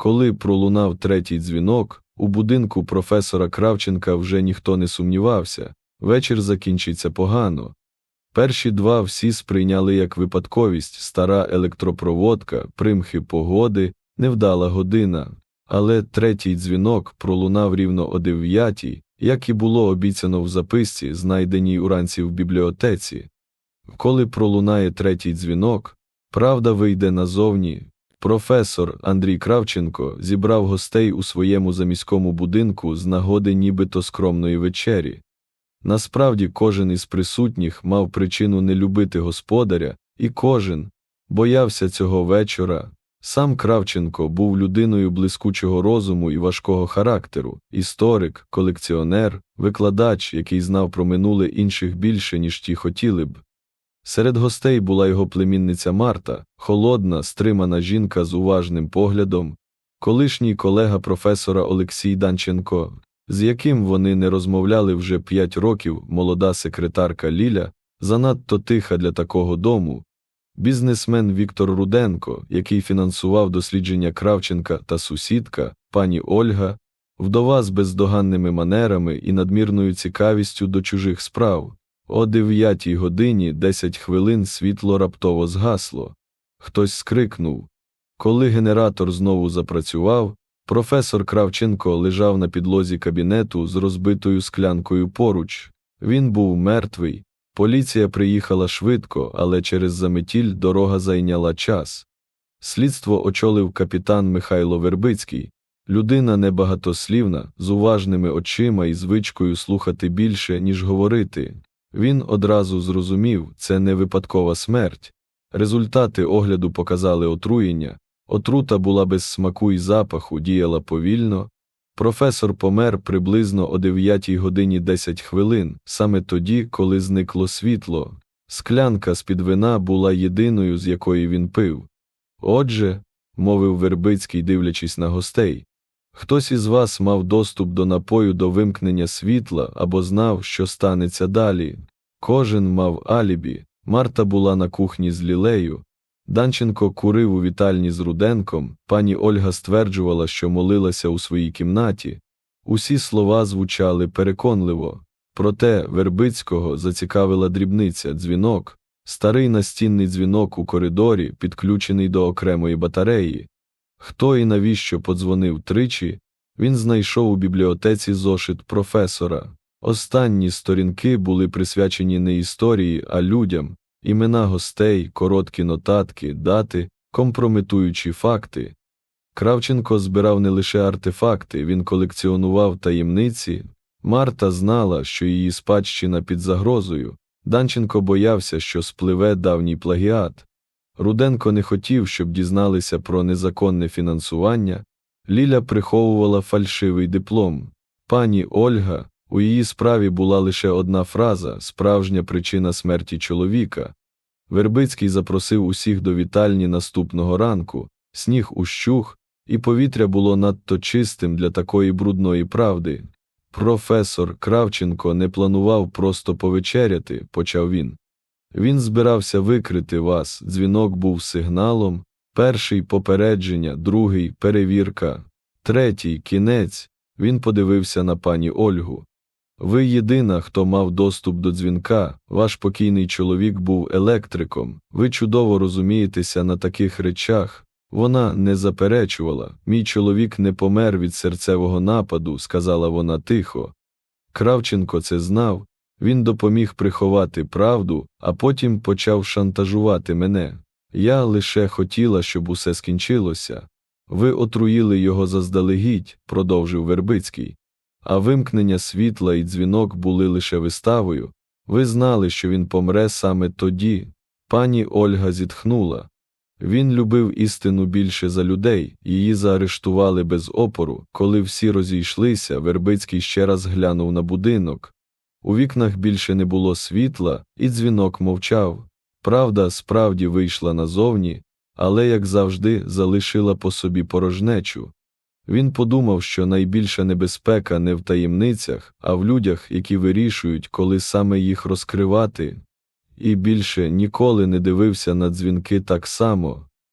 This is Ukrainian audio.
Коли пролунав третій дзвінок, у будинку професора Кравченка вже ніхто не сумнівався, вечір закінчиться погано. Перші два всі сприйняли як випадковість стара електропроводка, примхи погоди, невдала година. Але третій дзвінок пролунав рівно о дев'ятій, як і було обіцяно в записці, знайденій уранці в бібліотеці. Коли пролунає третій дзвінок, правда вийде назовні. Професор Андрій Кравченко зібрав гостей у своєму заміському будинку з нагоди нібито скромної вечері. Насправді кожен із присутніх мав причину не любити господаря, і кожен боявся цього вечора. Сам Кравченко був людиною блискучого розуму і важкого характеру, історик, колекціонер, викладач, який знав про минуле інших більше, ніж ті хотіли б. Серед гостей була його племінниця Марта, холодна, стримана жінка з уважним поглядом, колишній колега професора Олексій Данченко, з яким вони не розмовляли вже п'ять років, молода секретарка Ліля, занадто тиха для такого дому, бізнесмен Віктор Руденко, який фінансував дослідження Кравченка та сусідка, пані Ольга, вдова з бездоганними манерами і надмірною цікавістю до чужих справ. О дев'ятій годині десять хвилин світло раптово згасло. Хтось скрикнув. Коли генератор знову запрацював, професор Кравченко лежав на підлозі кабінету з розбитою склянкою поруч. Він був мертвий. Поліція приїхала швидко, але через заметіль дорога зайняла час. Слідство очолив капітан Михайло Вербицький, людина небагатослівна, з уважними очима і звичкою слухати більше, ніж говорити. Він одразу зрозумів, це не випадкова смерть. Результати огляду показали отруєння, отрута була без смаку і запаху, діяла повільно. Професор помер приблизно о 9 годині 10 хвилин, саме тоді, коли зникло світло. Склянка з-під вина була єдиною, з якої він пив. Отже, мовив Вербицький, дивлячись на гостей, хтось із вас мав доступ до напою до вимкнення світла або знав, що станеться далі. Кожен мав алібі. Марта була на кухні з лілею. Данченко курив у вітальні з Руденком, пані Ольга стверджувала, що молилася у своїй кімнаті. Усі слова звучали переконливо. Проте Вербицького зацікавила дрібниця дзвінок, старий настінний дзвінок у коридорі, підключений до окремої батареї. Хто і навіщо подзвонив тричі, він знайшов у бібліотеці зошит професора. Останні сторінки були присвячені не історії, а людям, імена гостей, короткі нотатки, дати, компрометуючі факти. Кравченко збирав не лише артефакти, він колекціонував таємниці. Марта знала, що її спадщина під загрозою. Данченко боявся, що спливе давній плагіат. Руденко не хотів, щоб дізналися про незаконне фінансування. Ліля приховувала фальшивий диплом. Пані Ольга, у її справі була лише одна фраза справжня причина смерті чоловіка. Вербицький запросив усіх до вітальні наступного ранку, сніг ущух, і повітря було надто чистим для такої брудної правди. Професор Кравченко не планував просто повечеряти, почав він. Він збирався викрити вас, дзвінок був сигналом, перший попередження, другий перевірка, третій кінець. Він подивився на пані Ольгу. Ви єдина, хто мав доступ до дзвінка, ваш покійний чоловік був електриком, ви чудово розумієтеся на таких речах. Вона не заперечувала, мій чоловік не помер від серцевого нападу, сказала вона тихо. Кравченко це знав, він допоміг приховати правду, а потім почав шантажувати мене. Я лише хотіла, щоб усе скінчилося. Ви отруїли його заздалегідь, продовжив Вербицький. А вимкнення світла і дзвінок були лише виставою. Ви знали, що він помре саме тоді. Пані Ольга зітхнула. Він любив істину більше за людей, її заарештували без опору. Коли всі розійшлися, Вербицький ще раз глянув на будинок. У вікнах більше не було світла, і дзвінок мовчав. Правда, справді вийшла назовні, але, як завжди, залишила по собі порожнечу. Він подумав, що найбільша небезпека не в таємницях, а в людях, які вирішують, коли саме їх розкривати, і більше ніколи не дивився на дзвінки так само,